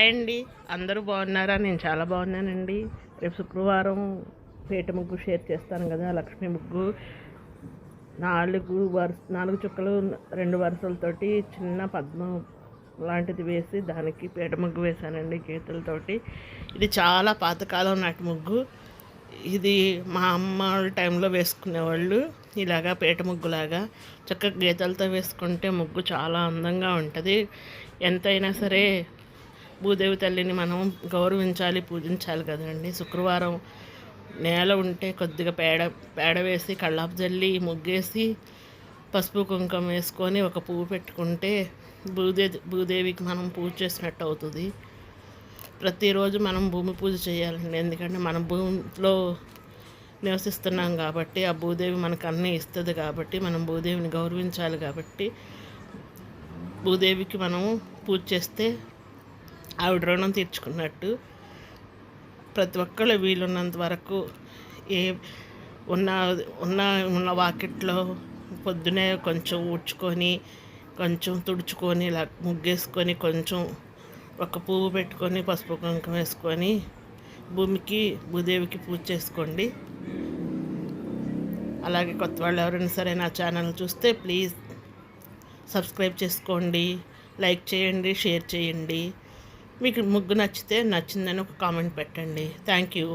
Hi అండి. అందరూ బాగున్నారా? నేను చాలా బాగున్నానండి. రేపు శుక్రవారం పేట ముగ్గు షేర్ చేస్తాను కదా లక్ష్మీ ముగ్గు. నాలుగు వరుస నాలుగు చుక్కలు రెండు వరుసలతోటి చిన్న పద్మం లాంటిది వేసి దానికి పీట ముగ్గు వేశానండి గీతలతోటి. ఇది చాలా పాతకాలం నాటి ముగ్గు. ఇది మా అమ్మ వాళ్ళ టైంలో వేసుకునేవాళ్ళు. ఇలాగా పీట ముగ్గులాగా చక్కగా గీతలతో వేసుకుంటే ముగ్గు చాలా అందంగా ఉంటుంది. ఎంతైనా సరే భూదేవి తల్లిని మనం గౌరవించాలి పూజించాలి కదండి. శుక్రవారం నేల ఉంటే కొద్దిగా పేడ పేడ వేసి కళ్ళాపు జల్లి ముగ్గేసి పసుపు కుంకుమ వేసుకొని ఒక పువ్వు పెట్టుకుంటే భూదే భూదేవికి మనం పూజ చేసినట్టు అవుతుంది. ప్రతిరోజు మనం భూమి పూజ చేయాలండి. ఎందుకంటే మనం భూమిలో నివసిస్తున్నాం కాబట్టి ఆ భూదేవి మనకు అన్నీ ఇస్తుంది కాబట్టి మనం భూదేవిని గౌరవించాలి కాబట్టి భూదేవికి మనం పూజ చేస్తే ఆవిడ రుణం తీర్చుకున్నట్టు ప్రతి ఒక్కళ్ళు వీలున్నంత వరకు ఏ ఉన్న ఉన్న ఉన్న వాకిట్లో పొద్దునే కొంచెం ఊడ్చుకొని కొంచెం తుడుచుకొని ఇలా ముగ్గేసుకొని కొంచెం ఒక పువ్వు పెట్టుకొని పసుపు కుంకం వేసుకొని భూమికి భూదేవికి పూజ చేసుకోండి. అలాగే కొత్త వాళ్ళు ఎవరైనా సరే నా ఛానల్ చూస్తే ప్లీజ్ సబ్స్క్రైబ్ చేసుకోండి లైక్ చేయండి షేర్ చేయండి. మీకు ముగ్గు నచ్చితే నచ్చిందని ఒక కామెంట్ పెట్టండి. Thank you.